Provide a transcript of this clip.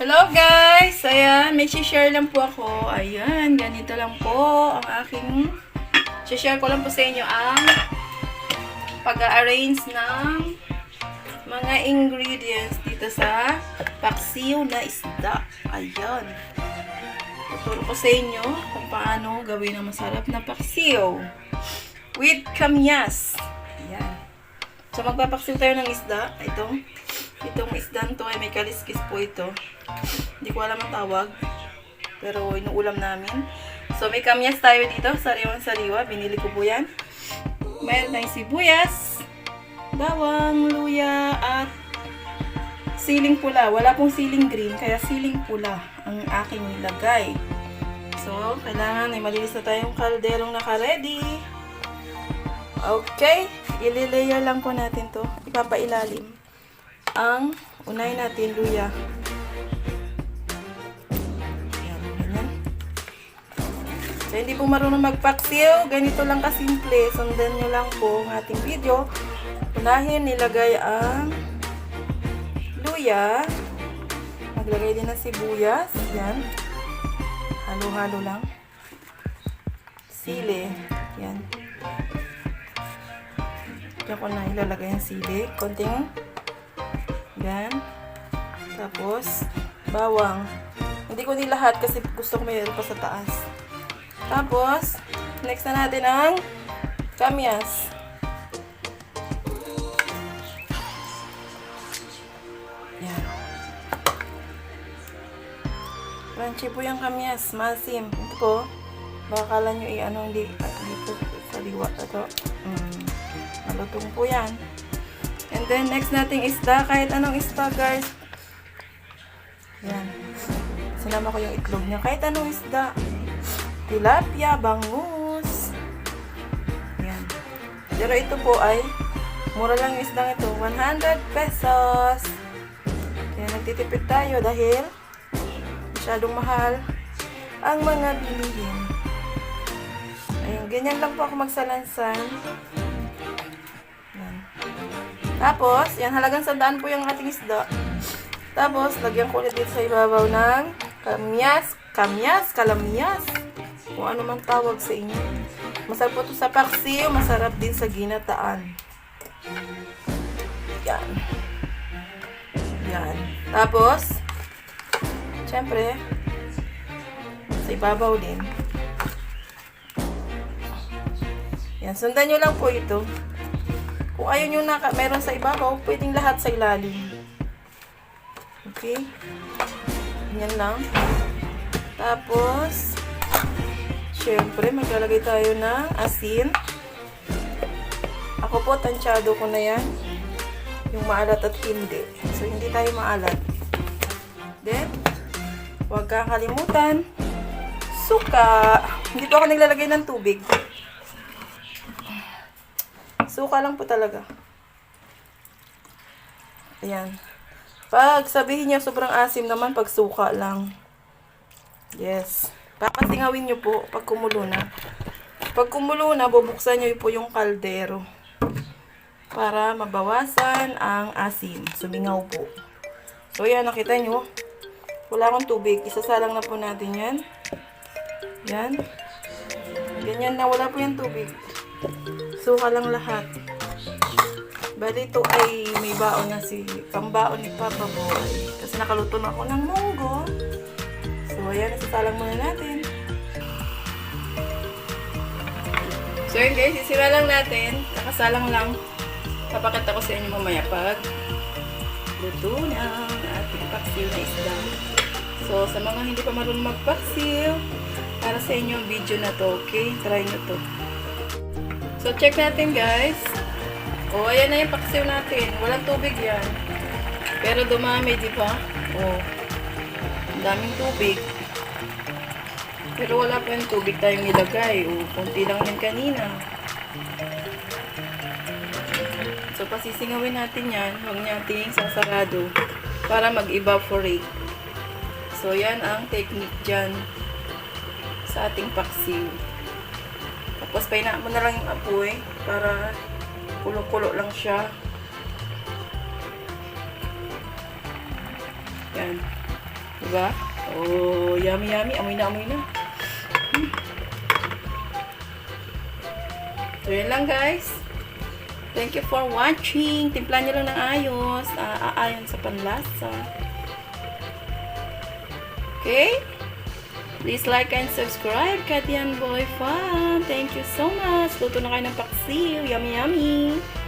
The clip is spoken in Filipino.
Hello guys! Ayan, may share lang po ako. Ayan, ganito lang po ang aking... share ko lang po sa inyo ang pag-arrange ng mga ingredients dito sa paksiw na isda. Ayan. Tuturo ko sa inyo kung paano gawin ang masarap na paksiw with kamyas. Ayan. So, magpapaksiw tayo ng isda. Ito. Itong isdan to ay may kaliskis po ito. Hindi ko alam ang tawag. Pero inuulam namin. So, may kamyas tayo dito. Sariwang sariwa. Binili ko po yan. Mayroon tayong sibuyas, bawang, luya, at siling pula. Wala pong siling green, kaya siling pula ang aking nilagay. So, kailangan ay malinis na tayong kalderong naka-ready. Okay, ililayer lang po natin to. Ipapailalim. Ang unahin natin, luya. Ayan. So, hindi po marunong magpaksiw. Ganito lang kasimple. Sundan nyo lang po ang ating video. Unahin, nilagay ang luya. Maglagay din ng sibuyas. Yan. Halo-halo lang. Sili. Yan. Diyan ko na ilalagay ang sili. Konting. Yan. Tapos, bawang. Hindi ko nilahat kasi gusto ko mayroon pa sa taas. Tapos, next na natin ang kamyas. Yan. Crunchy po yung kamyas. Masim. Ito po. Baka kala nyo i-ano hindi, ah, dito sa liwa. Ito. Mm, malutong po yan. And then, next nating isda. Kahit anong isda, guys. Yan. Sinama ko yung itlog niya. Kahit anong isda. Tilapia, bangus. Yan. Pero ito po ay, mura lang yung isdang ito. 100 pesos. Kaya nagtitipid tayo dahil masyadong mahal ang mga bilihin. Ayun, ganyan lang po ako magsalansan. Tapos, yan, halagang sandaan po yung ating isda. Tapos, lagyan ko ulit dito sa ibabaw ng kamyas, kamyas, kalamyas. Kung ano man tawag sa inyo. Masarap po ito sa paksiw, masarap din sa ginataan. Yan. Yan. Tapos, syempre, sa ibabaw din. Yan, sundan nyo lang po ito. Kung ayaw nyo na meron sa ibabaw, pwedeng lahat sa ilalim. Okay? Yan lang. Tapos, syempre, maglalagay tayo ng asin. Ako po, tansyado ko na yan. Yung maalat at hindi. So, hindi tayo maalat. Then, huwag kang kalimutan. Suka. Po ako naglalagay ng tubig. Suka lang po talaga. Ayan. Pag sabihin niyo sobrang asim naman, pag suka lang. Yes. Papasingawin niyo po pag kumulo na. Pag kumulo na, bubuksan niyo po yung kaldero. Para mabawasan ang asim. Sumingaw po. So, yan. Nakita niyo. Wala akong tubig. Isasalang na po natin yan. Yan. Ganyan na. Wala po yung tubig. Suka lang lahat. Bali ito ay may baon na si pambaon ni Papa Boy. Kasi nakaluto na ako ng munggo. So ayan, isasalang muna natin. So yun guys, isira lang natin. Nakasalang lang. Papakita ko sa inyo mamaya pag luto na ang ating paksiw na isda. So sa mga hindi pa marunong magpaksiw, para sa inyo ang video na to, okay? Try nyo to. So check natin guys. O, ayan na yung paksiw natin. Walang tubig yan. Pero dumami, di ba? O, ang daming tubig. Pero wala pa yung tubig tayong nilagay. O, konti lang yan kanina. So, pasisingawin natin yan. Huwag natin sasarado para mag-evaporate. So, yan ang technique dyan sa ating paksiw. Tapos, painaan mo na lang yung apoy para kulo-kulo lang siya. Yan. Diba? Oh, yummy, yummy. Amoy na, amoy na. Hmm. So, yun lang guys. Thank you for watching. Timplan nyo lang ng ayos. Ah, aayon sa panlasa. Okay? Please like and subscribe. Katian Boy Fun. Thank you so much. Luto na kayo ng paksiw. Yummy, yummy.